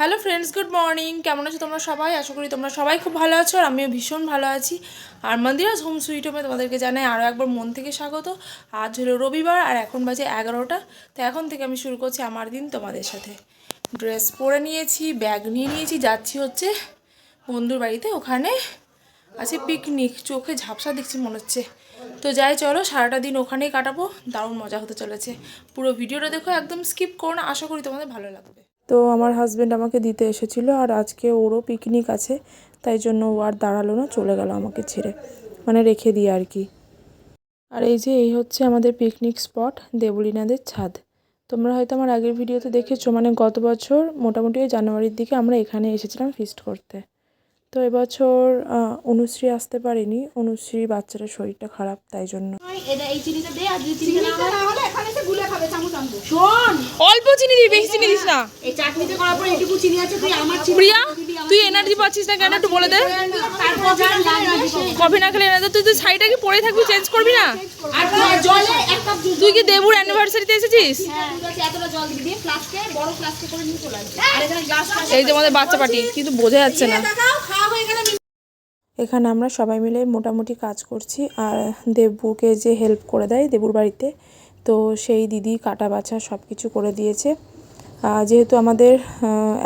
Hello friends good morning কেমন আছো তোমরা সবাই? আশা করি তোমরা সবাই খুব ভালো আছো আর আমিও ভীষণ ভালো আছি। আর মন্দিরাজ হোম সুইট হোমে তোমাদেরকে জানাই আরও একবার মন থেকে স্বাগত। আজ হলো রবিবার আর এখন বাজে এগারোটা। তো এখন থেকে আমি শুরু করছি আমার দিন তোমাদের সাথে। ড্রেস পরে নিয়েছি ব্যাগ নিয়ে নিয়েছি, যাচ্ছি হচ্ছে বন্ধুর বাড়িতে। ওখানে আছে পিকনিক চোখে ঝাপসা দেখছি মনে হচ্ছে। তো যাই চলো, সারাটা দিন ওখানেই কাটাবো। দারুণ মজা হতে চলেছে। পুরো ভিডিওটা দেখো, একদম স্কিপ করো না। আশা করি তোমাদের ভালো লাগবে। তো আমার হাজব্যান্ড আমাকে দিতে এসেছিল আর আজকে ওরও পিকনিক আছে তাই জন্য ও আর দাঁড়াল না চলে গেল আমাকে ছেড়ে মানে রেখে দিয়ে আর কি। আর এই যে এই হচ্ছে আমাদের পিকনিক স্পট দেবলীনাদের ছাদ। তোমরা হয়তো আমার আগের ভিডিওতে দেখেছ মানে গত বছর মোটামুটি ওই জানুয়ারির দিকে আমরা এখানে এসেছিলাম ফিস্ট করতে। তো এবছর অনুশ্রী আসতে পারেনি অনুশ্রী বাচ্চাটার শরীরটা খারাপ তাই জন্য। শোন। অল্প চিনি দিবি বেশি চিনি দিস না। এই চাটনিতে করার পর এইটুকু চিনি আছে তুই আমার চিনি প্রিয়া তুই এনার্জি পাচ্ছিস না কেন একটু বলে দে। কফি না খেলে এনার্জি তুই তুই শাড়িটা কি পরে থাকবি চেঞ্জ করবি না? আর জলে এক কাপ জল তুই কি দেবুর অ্যানিভার্সারিতে এসেছিস? হ্যাঁ দুধ এতটা জল দিয়ে ফ্লাস্কে বড় ফ্লাস্কে করে নিয়ে চলে আসবে। আর এখানে গ্লাস এই যে আমাদের বাচ্চা পার্টি কিন্তু বোঝা যাচ্ছে না। এখানে আমরা সবাই মিলে মোটামুটি কাজ করছি আর দেবুকে যে হেল্প করে দেয় দেবুর বাড়িতে তো সেই দিদি, কাটা বাছা সব কিছু করে দিয়েছে। যেহেতু আমাদের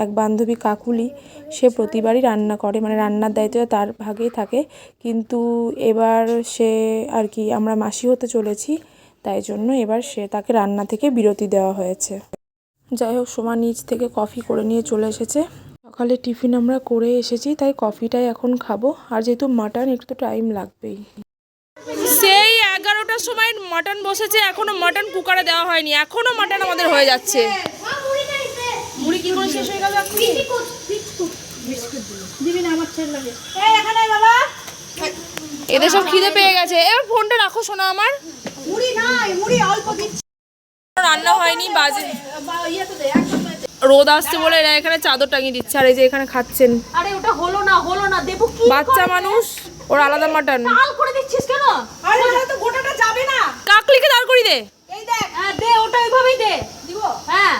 এক বান্ধবী কাকুলি, সে প্রতিবারই রান্না করে মানে রান্নার দায়িত্ব তার ভাগেই থাকে। কিন্তু এবার সে আর কি, আমরা মাসি হতে চলেছি, তাই জন্য এবার সে তাকে রান্না থেকে বিরতি দেওয়া হয়েছে। যাই হোক, সোমা নিচ থেকে কফি করে নিয়ে চলে এসেছে। সকালে টিফিন আমরা করে এসেছি, তাই কফিটাই এখন খাব। আর যেহেতু মাটন, একটু টাইম লাগবেই। এগারোটার সময় মাটন বসেছে এখনও মাটন কুকারে দেওয়া হয়নি এখনও মাটন আমাদের হয়ে যাচ্ছে। মুড়ি কি করে শেষ হয়ে গেল এদের সব খিদে পেয়ে গেছে। এবার ফোনটা রাখো শোনা আমার। মুড়ি নাই মুড়ি অল্প রান্না হয়নি বাজে। রোদ আসছে বলে এরা এখানে চাদর টাঙিয়ে দিচ্ছে আর এই যে এখানে খাচ্ছেন। আরে ওটা হলো না হলো না। দেবু কি বাচ্চা মানুষ। ওর আলাদা মাটন লাল করে দিচ্ছিস কেন? আরে ওটা তো গোটাটা যাবে না। কাকলিকে দাঁড় করি দে। এই দেখ। হ্যাঁ দে ওটা ওইভাবেই দে। দিব? হ্যাঁ।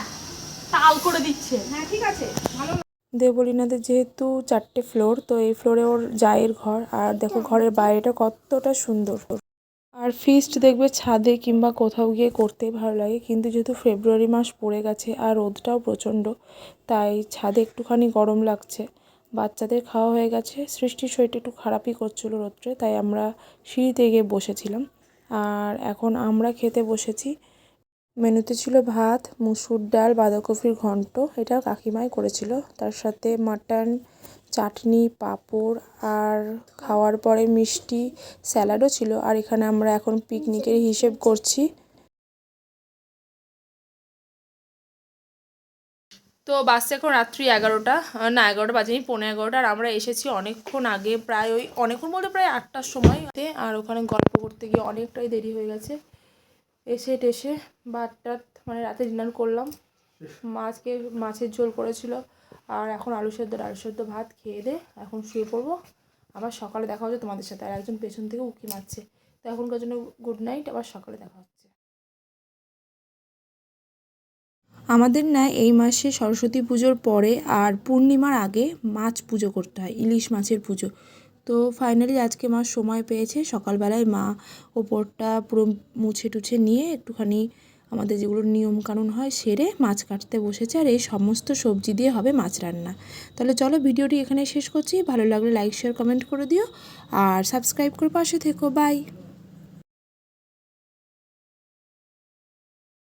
তাল করে দিচ্ছে। হ্যাঁ ঠিক আছে। ভালো দেবলীনাদের যেহেতু চারটে ফ্লোর তো এই ফ্লোরে ওর জায়ের ঘর। আর দেখো ঘরের বাইরেটা কতটা সুন্দর। আর ফিস্ট দেখবে ছাদে কিংবা কোথাও গিয়ে করতেই ভালো লাগে। কিন্তু যেহেতু ফেব্রুয়ারি মাস পড়ে গেছে আর রোদটাও প্রচণ্ড তাই ছাদে একটুখানি গরম লাগছে। বাচ্চাদের খাওয়া হয়ে গেছে। সৃষ্টির শরীরটা একটু খারাপই করছিল রোদ্রে, তাই আমরা সিঁড়িতে গিয়ে বসেছিলাম। আর এখন আমরা খেতে বসেছি। মেনুতে ছিল ভাত, মুসুর ডাল, বাঁধাকপির ঘন্ট, এটা কাকিমাই করেছিল। তার সাথে মাটন, চাটনি, পাঁপড় আর খাওয়ার পরে মিষ্টি স্যালাডও ছিল। আর এখানে আমরা এখন পিকনিকের হিসেব করছি। তো বাসে এখন রাত্রি এগারোটা না, এগারোটা বাজেনি পনেরো এগারোটা, আর আমরা এসেছি অনেকক্ষণ আগে, প্রায় ওই অনেকক্ষণ বলতে প্রায় আটটার সময়। আর ওখানে গল্প করতে গিয়ে অনেকটাই দেরি হয়ে গেছে। এসে টেসে ভাত টাত মানে রাতে ডিনার করলাম। মাছকে মাছের ঝোল করেছিল। আর এখন আলু সেদ্ধ আলু সেদ্ধ, ভাত খেয়ে দে, এখন শুয়ে পড়ব। আবার সকালে দেখা হচ্ছে তোমাদের সাথে। আর একজন পেছন থেকে উকি মারছে। তো এখনকার জন্য গুড নাইট, আবার সকালে দেখা হচ্ছে। আমাদের না এই মাসে সরস্বতী পুজোর পরে আর পূর্ণিমার আগে মাছ পুজো করতে হয়, ইলিশ মাছের পুজো। তো ফাইনালি আজকে মা সময় পেয়েছে, সকালবেলায় মা ওপরটা পুরো মুছে টুছে নিয়ে একটুখানি আমাদের যেগুলো নিয়ম কানুন হয় সেরে মাছ কাটতে বসেছে আর এই সমস্ত সবজি দিয়ে হবে মাছ রান্না। তাহলে চলো ভিডিওটি এখানে শেষ করছি, ভালো লাগলে লাইক শেয়ার কমেন্ট করে দিও আর সাবস্ক্রাইব করে পাশে থেকো বাই